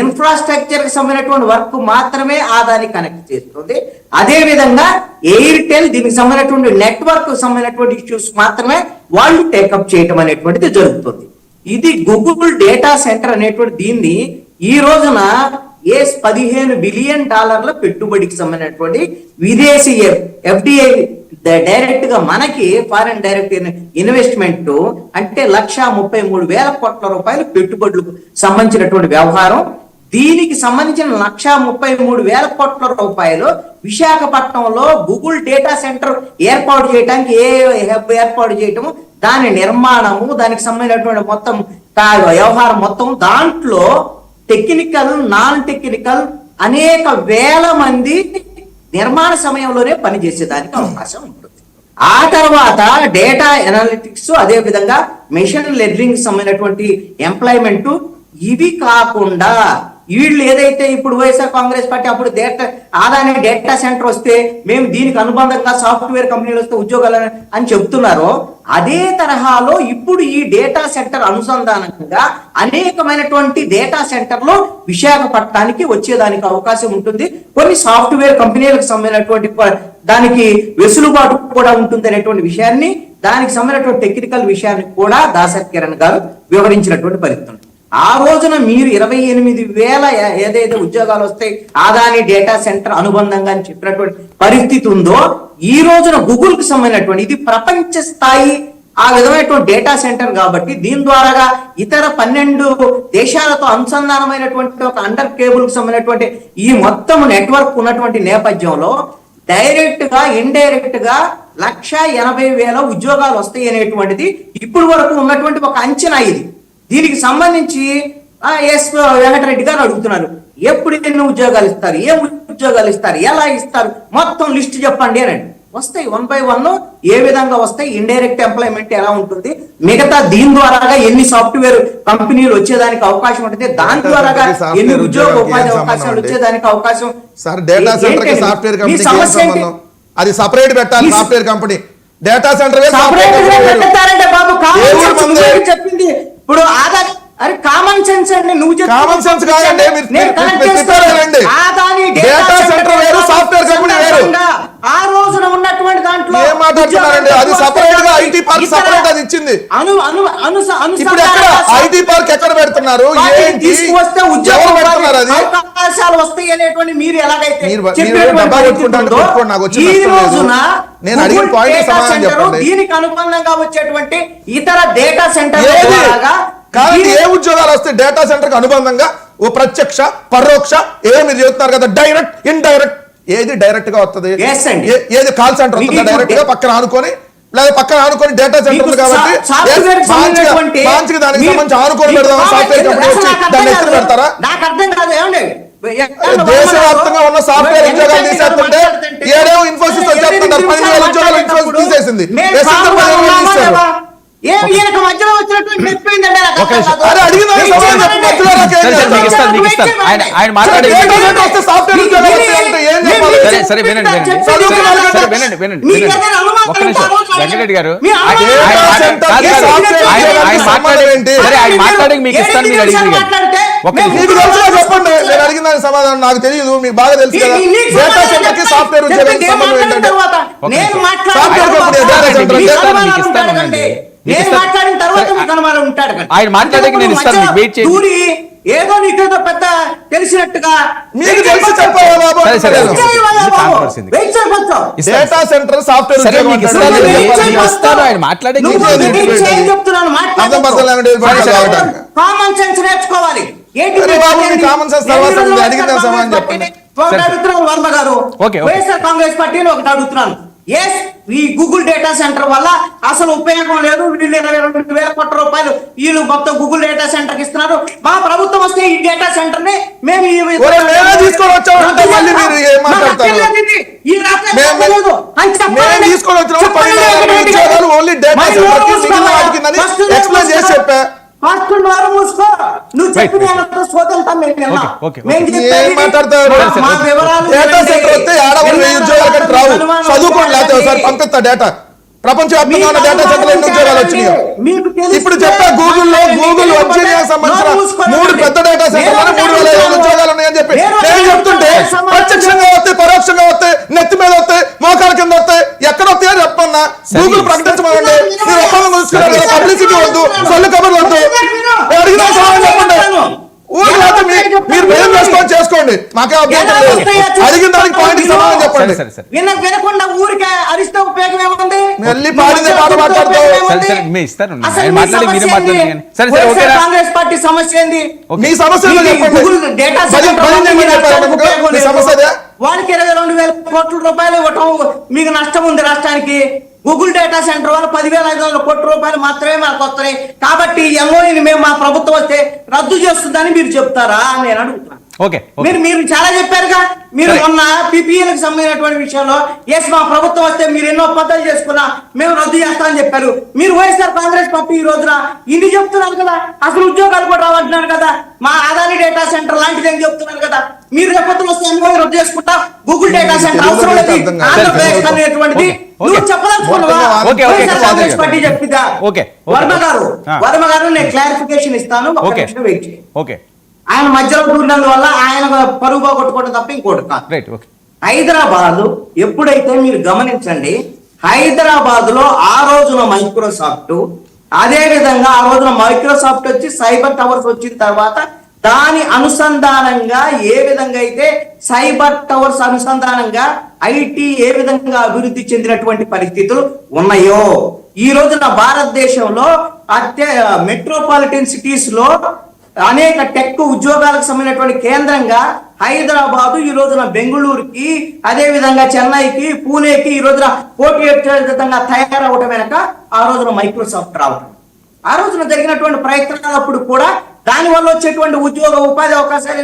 ఇన్ఫ్రాస్ట్రక్చర్కి సంబంధించినటువంటి వర్క్ మాత్రమే ఆదాని కనెక్ట్ చేస్తుంది. అదే విధంగా ఎయిర్టెల్ దీనికి సంబంధించినటువంటి నెట్వర్క్ సంబంధించినటువంటి ఇష్యూస్ మాత్రమే వాళ్ళు టేకప్ చేయటం అనేటువంటిది జరుగుతుంది. ఇది గూగుల్ డేటా సెంటర్ అనేటువంటి దీన్ని ఈ రోజున ఏ పదిహేను బిలియన్ డాలర్ల పెట్టుబడికి సంబంధించినటువంటి విదేశీ ఎఫ్డిఐ డైరెక్ట్గా మనకి ఫారెన్ డైరెక్ట్ ఇన్వెస్ట్మెంట్ అంటే లక్ష ముప్పై మూడు వేల కోట్ల రూపాయలు పెట్టుబడులకు సంబంధించినటువంటి వ్యవహారం. దీనికి సంబంధించిన లక్ష ముప్పై మూడు వేల కోట్ల రూపాయలు విశాఖపట్నంలో గూగుల్ డేటా సెంటర్ ఏర్పాటు చేయడానికి ఏ హెబ్ ఏర్పాటు చేయటము దాని నిర్మాణము దానికి సంబంధించినటువంటి మొత్తం వ్యవహారం మొత్తం దాంట్లో టెక్నికల్ నాన్ టెక్నికల్ అనేక వేల మంది నిర్మాణ సమయంలోనే పనిచేసేదానికి అవకాశం ఉంటుంది. ఆ తర్వాత డేటా ఎనాలిటిక్స్ అదే విధంగా మెషిన్ లెర్నింగ్ సంబంధించినటువంటి ఎంప్లాయ్మెంట్ ఇవి కాకుండా వీళ్ళు ఏదైతే ఇప్పుడు Y S R Congress party అప్పుడు డేటా ఆదాని డేటా సెంటర్ వస్తే మేము దీనికి అనుబంధంగా సాఫ్ట్వేర్ కంపెనీలు వస్తే ఉద్యోగాలు అని చెప్తున్నారో అదే తరహాలో ఇప్పుడు ఈ డేటా సెంటర్ అనుసంధానంగా అనేకమైనటువంటి డేటా సెంటర్లో విశాఖపట్నానికి వచ్చేదానికి అవకాశం ఉంటుంది. కొన్ని సాఫ్ట్వేర్ కంపెనీలకు సంబంధించినటువంటి ప- దానికి వెసులుబాటు కూడా ఉంటుంది అనేటువంటి విషయాన్ని దానికి సంబంధించినటువంటి టెక్నికల్ విషయాన్ని కూడా దాసర్ కిరణ్ గారు వివరించినటువంటి పరిస్థితి ఆ రోజున మీరు ఇరవై ఎనిమిది వేల ఏదైతే ఉద్యోగాలు వస్తాయి ఆదాని డేటా సెంటర్ అనుబంధంగా అని చెప్పినటువంటి పరిస్థితి ఉందో ఈ రోజున గూగుల్కు సంబంధించినటువంటి ఇది ప్రపంచ స్థాయి ఆ విధమైనటువంటి డేటా సెంటర్ కాబట్టి దీని ద్వారాగా ఇతర పన్నెండు దేశాలతో అనుసంధానమైనటువంటి ఒక అండర్ కేబుల్కు సంబంధించినటువంటి ఈ మొత్తం నెట్వర్క్ ఉన్నటువంటి నేపథ్యంలో డైరెక్ట్గా ఇండైరెక్ట్గా లక్ష ఎనభై వేల ఉద్యోగాలు వస్తాయి అనేటువంటిది ఇప్పుడు వరకు ఉన్నటువంటి ఒక అంచనా ఇది. దీనికి సంబంధించి ఎస్ వెంకటరెడ్డి గారు అడుగుతున్నారు. ఎప్పుడు ఎన్ని ఉద్యోగాలు ఇస్తారు? ఏం ఉద్యోగాలు ఇస్తారు? ఎలా ఇస్తారు? మొత్తం లిస్ట్ చెప్పండి అని వస్తాయి వన్ బై వన్ ఏ విధంగా వస్తాయి? ఇండైరెక్ట్ ఎంప్లాయ్మెంట్ ఎలా ఉంటుంది? మిగతా దీని ద్వారాగా ఎన్ని సాఫ్ట్వేర్ కంపెనీలు వచ్చేదానికి అవకాశం ఉంటుంది? దాని ద్వారాగా ఎన్ని ఉద్యోగ ఉపాధి అవకాశాలు వచ్చేదానికి అవకాశం సార్ డేటా సెంటర్? సాఫ్ట్వేర్? సంబంధం? అది సపరేట్ పెట్టాలి software company. Data centre separate company Babu చెప్పింది ఇప్పుడు ఆధార్ అరే కామన్ సెన్స్ అండి నువ్వు కామన్ సెన్స్ కాదండి డేటా సెంటర్ వేరు, సాఫ్ట్వేర్ కంపెనీ వేరు. సందర్భంగా ఆ రోజున ఉన్నటువంటి దాంట్లో ఏం మాట్లాడుతున్నారండి? అది గా. IT park ఇతర separate అది ఇచ్చింది. అను అను అను ఇప్పుడు ఎక్కడ ఐటీ పార్క్ ఎక్కడ పెడుతున్నారు ఏంటి తీసుకువస్తే ఉద్యోగ పెడుతున్నారు అది అవకాశాలు వస్తాయి అనేటువంటి మీరు ఎలాగైతే ఈ. రోజున నేను అడిగిన data సమాధానం చెప్పండి. దీనికి అనుబంధంగా వచ్చేటువంటి ఇతర డేటా సెంటర్ కానీ ఏ ఉద్యోగాలు వస్తాయి డేటా సెంటర్కి అనుబంధంగా ఓ ప్రత్యక్ష పరోక్ష ఏ మీరు చెప్తున్నారు కదా డైరెక్ట్ ఇండైరెక్ట్ ఏది డైరెక్ట్గా వస్తుంది ఏది కాల్ సెంటర్ వస్తుందా డైరెక్ట్గా పక్కన ఆనుకొని లేదా పక్కన ఆనుకొని డేటా సెంటర్ ఉంది కాబట్టి మంచిగా దానికి సంబంధించి ఆనుకొని పెడదాం. సాఫ్ట్వేర్ కంపెనీ వచ్చి దాన్ని ఎత్తున. పెడతారా నాకు అర్థం కాదు. ఏమండి? దేశవ్యాప్తంగా ఉన్న సాఫ్ట్వేర్ ఉద్యోగాలు తీసేస్తుంటే ఏడేమో ఇన్ఫోసిస్ వచ్చేస్తున్నారు పది వేల ఉద్యోగాలు ఇన్ఫోసిస్ తీసేసింది. ఎస్ఎస్ పది వేలు తీసేశారు. ఏం ఈయనకు మధ్యలో వచ్చినటువంటి చెప్పిపోయిందండి నాకు ఒక అర్థం నిమిషం. కాదు. అరే అడిగిన దానికి మీకు ఇస్తాను. ఆయన మాట్లాడే? సరే, వినండి? సరే, వినండి, వినండి, ఒక్క నిమిషం. వెంకటరెడ్డి గారు, ఆయన-? సరే, ఆయన మాట్లాడి మీకు మీరు అడిగింది చెప్పండి. నేను అడిగిన సమాధానం నాకు తెలియదు మీకు బాగా తెలుసు కదా. డేటా సెంటర్కి సాఫ్ట్వేర్ సంబంధం ఏంటంటే సాఫ్ట్వేర్ కంపెనీ డేటా సెంటర్ మీకు ఇస్తాను, నేను. మాట్లాడిన తర్వాత ఉంటాడు. ఆయన మాట్లాడాక నేను ఇస్తాను, మీకు వెయిట్ చేయండి. దూరి ఏదో నీకేదో పెద్ద తెలిసినట్టుగా తెలిసి బాబు. వెయిట్ ఇస్తాను. డేటా సెంటర్ సాఫ్ట్వేర్ సరే, మీకు. ఇస్తాను. ఇస్తాను. ఆయన మాట్లాడే నీకు చెప్తున్నాను. కామన్ సెన్స్ నేర్చుకోవాలి ఏంటి బాబు, common sense తర్వాత సమాధానం చెప్పండి. ఒకటి వర్మ గారు ఓకే, ఓకే. వైఎస్ఆర్ కాంగ్రెస్ పార్టీని ఒకటి అడుగుతున్నాను ఎస్ ఈ గూగుల్ డేటా సెంటర్ వల్ల అసలు ఉపయోగం లేదు. వీళ్ళు ఇరవై రెండు వేల కోట్ల రూపాయలు వీళ్ళు మొత్తం గూగుల్ డేటా సెంటర్కి ఇస్తున్నారు. మా ప్రభుత్వం వస్తే ఈ డేటా సెంటర్ని మేము. చెప్పా. నువ్వు కాదు చదువుకోండి లేకపోతే ఒకసారి పంపిస్తా డేటా ప్రపంచవ్యాప్తంగా ఉన్న డేటా సెంటర్ ఎన్ని ఉద్యోగాలు వచ్చినాయో ఇప్పుడు చెప్తా గూగుల్లో గూగుల్ వచ్చిన సంబంధించిన మూడు పెద్ద డేటా సెంటర్ మూడు వేల ఐదు ఉద్యోగాలు ఉన్నాయని చెప్పి నేను చెప్తుంటే ప్రత్యక్షంగా వస్తాయి పరోక్షంగా వస్తాయి నెత్తి మీద వస్తాయి మోకాల కింద వస్తాయి ఎక్కడ వస్తాయో చెప్పన్నా గూగుల్ ప్రకటన చేసుకొని చేసుకోండి. మాకే అభ్యంతరం లేదు. అడిగిన దానికి పాయింట్ సమాధానం చెప్పండి. సరే సరే విన వినకుండా ఊరికే అరిస్తే ఉపయోగం ఏముంది? మళ్ళీ పాడిందే పాట మాట్లాడతావు. సరే, సరే, మీ మాట్లాడి మీరే? మాట్లాడండి. ఓకేనా? కాంగ్రెస్ పార్టీ సమస్య ఏంది? మీ సమస్య చెప్పండి. డేటా మీకు? మీకు? మీ. సమస్య అదే? వానికి ఇరవై రెండు వేల కోట్ల రూపాయలు ఇవ్వటం మీకు నష్టం ఉంది రాష్ట్రానికి. గూగుల్ డేటా సెంటర్ వల్ల పదివేల ఐదు వందల కోట్ల రూపాయలు మాత్రమే మనకు వస్తున్నాయి. కాబట్టి ఎంఓని మేము మా ప్రభుత్వం వస్తే రద్దు చేస్తుందని మీరు చెప్తారా? అని నేను అడుగుతున్నాను ఓకే మీరు మీరు చాలా చెప్పారుగా. మీరు. మొన్న పీపీఎల్కి సంబంధించినటువంటి విషయంలో ఎస్ మా ప్రభుత్వం వస్తే మీరు ఎన్నో పద్ధతులు చేసుకున్నా మేము రద్దు చేస్తామని చెప్పారు. మీరు వైఎస్ఆర్ కాంగ్రెస్ పార్టీ ఈ రోజున ఇన్ని చెప్తున్నారు కదా. అసలు ఉద్యోగాలు కూడా రావంటున్నారు కదా. మా ఆదాని డేటా సెంటర్ లాంటిది అని చెప్తున్నారు కదా. మీరు రేపొద్దున వస్తే ఎంఓ రద్దు చేసుకుంటా? గూగుల్ డేటా సెంటర్ అవసరం లేదు. ఆంధ్రప్రదేశ్. అనేటువంటిది ఓకే. నువ్వు చెప్పదలుచుకున్నావా? పార్టీ చెప్పిందా? Okay, okay. వర్మ గారు. వర్మ గారు నేను క్లారిఫికేషన్ ఇస్తాను. ఓకే. ఆయన మధ్యలో దూరినందువల్ల ఆయన పరుగు పోగొట్టుకోవడం తప్ప ఇంకోటి కాదు. రైట్ ఓకే హైదరాబాద్ ఎప్పుడైతే మీరు గమనించండి హైదరాబాద్లో ఆ రోజున మైక్రోసాఫ్ట్ అదే విధంగా ఆ రోజున మైక్రోసాఫ్ట్ వచ్చి సైబర్ టవర్స్ వచ్చిన తర్వాత దాని అనుసంధానంగా ఏ విధంగా అయితే సైబర్ టవర్స్ అనుసంధానంగా ఐటీ ఏ విధంగా అభివృద్ధి చెందినటువంటి పరిస్థితులు ఉన్నాయో? ఈ రోజున భారతదేశంలో అత్య మెట్రోపాలిటన్ సిటీస్లో అనేక టెక్ ఉద్యోగాలకు సంబంధించినటువంటి కేంద్రంగా హైదరాబాదు ఈ రోజున బెంగళూరుకి అదే విధంగా చెన్నైకి పూణేకి ఈ రోజున పోటీ విధంగా తయారవటం వెనక ఆ రోజున మైక్రోసాఫ్ట్ రావటం. ఆ రోజున జరిగినటువంటి ప్రయత్నాలప్పుడు కూడా దాని వల్ల వచ్చేటువంటి ఉద్యోగ ఉపాధి అవకాశాలు